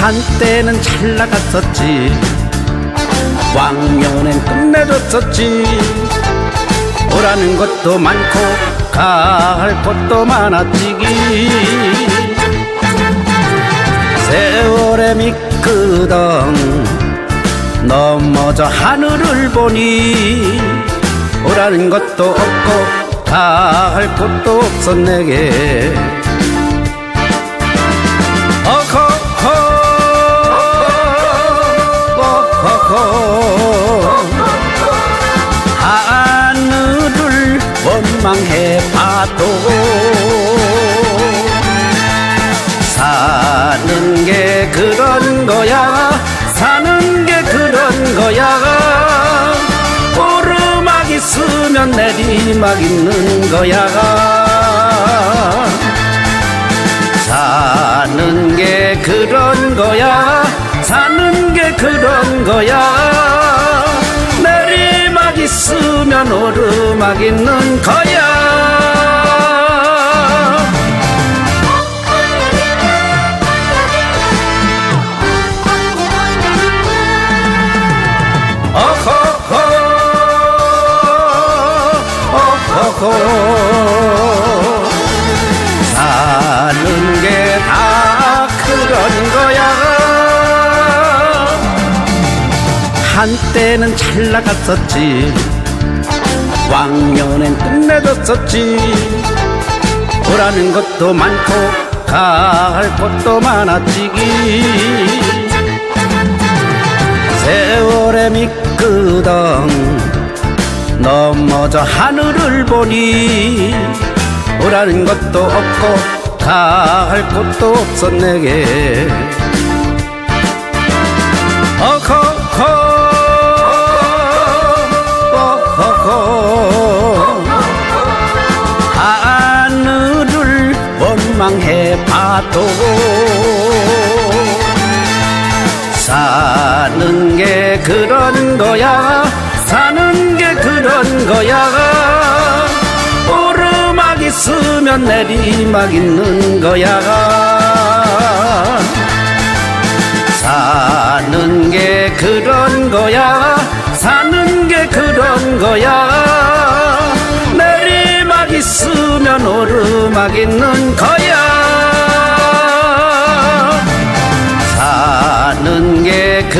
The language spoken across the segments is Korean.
한때는 잘 나갔었지. 왕년엔 끝내줬었지. 오라는 것도 많고 갈 곳도 많았지기. 세월에 미끄덩 넘어져 하늘을 보니 오라는 것도 없고 갈 곳도 없어 내게 봐도 사는 게 그런 거야. 사는 게 그런 거야. 오르막 있으면 내리막 있는 거야. 사는 게 그런 거야. 사는 게 그런 거야. 내리막 있으면 오르막 있는 거야 어허허 어허허 사는 게 다 그런 거야. 한때는 잘 나갔었지. 왕년엔 끝내줬었지. 오라는 것도 많고 갈 곳도 많았지기 미끄덩 넘어져 하늘을 보니 오라는 것도 없고 갈 곳도 없어 내게. 어허허 어허허. 하늘을 원망해 봐도 사는 게 그런 거야. 사는 게 그런 거야. 오르막 있으면 내리막 있는 거야. 사는 게 그런 거야. 사는 게 그런 거야. 내리막 있으면 오르막 있는 거야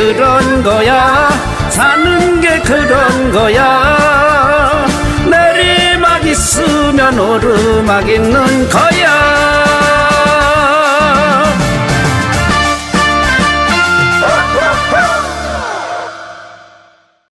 그런 거야. 사는 게 그런 거야. 내리막 있으면 오르막 있는 거야